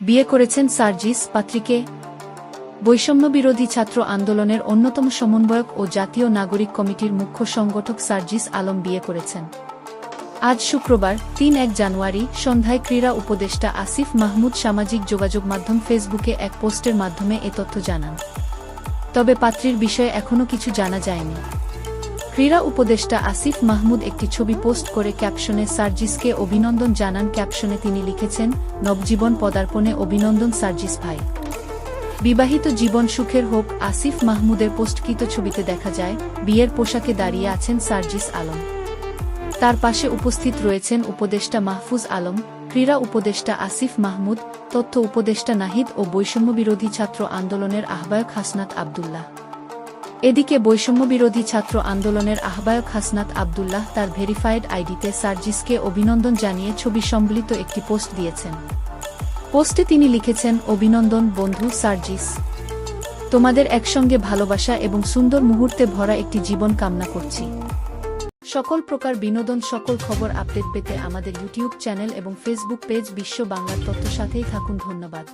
বিয়ে করেছেন সার্জিস পাত্রিকে। বৈষম্যবিরোধী ছাত্র আন্দোলনের অন্যতম সমন্বয়ক ও জাতীয় নাগরিক কমিটির মুখ্য সংগঠক সার্জিস আলম বিয়ে করেছেন। আজ শুক্রবার, তিন এক জানুয়ারি, সন্ধ্যায় ক্রীড়া উপদেষ্টা আসিফ মাহমুদ সামাজিক যোগাযোগ মাধ্যম ফেসবুকে এক পোস্টের মাধ্যমে এ তথ্য জানান। তবে পাত্রীর বিষয়ে এখনও কিছু জানা যায়নি। ক্রীড়া উপদেষ্টা আসিফ মাহমুদ একটি ছবি পোস্ট করে ক্যাপশনে সার্জিসকে অভিনন্দন জানান। ক্যাপশনে তিনি লিখেছেন, নবজীবন পদার্পণে অভিনন্দন সার্জিস ভাই। বিবাহিত জীবন সুখের হোক, আসিফ মাহমুদের পোস্টকৃত ছবিতে দেখা যায়, বিয়ের পোশাকে দাঁড়িয়ে আছেন সার্জিস আলম। তার পাশে উপস্থিত রয়েছেন উপদেষ্টা মাহফুজ আলম, ক্রীড়া উপদেষ্টা আসিফ মাহমুদ, তথ্য উপদেষ্টা নাহিদ ও বৈষম্যবিরোধী ছাত্র আন্দোলনের আহ্বায়ক হাসনাত আবদুল্লাহ। এদিকে বৈষম্যবিরোধী ছাত্র আন্দোলনের আহ্বায়ক হাসনাত আবদুল্লাহ তার ভেরিফাইড আইডিতে সার্জিসকে অভিনন্দন জানিয়ে ছবি সম্বলিত একটি পোস্ট দিয়েছেন। পোস্টে তিনি লিখেছেন, অভিনন্দন বন্ধু সার্জিস। তোমাদের একসঙ্গে ভালোবাসা এবং সুন্দর মুহূর্তে ভরা একটি জীবন কামনা করছি। সকল প্রকার বিনোদন, সকল খবর আপডেট পেতে আমাদের ইউটিউব চ্যানেল এবং ফেসবুক পেজ বিশ্ব বাংলার তথ্য সাথেই থাকুন, ধন্যবাদ।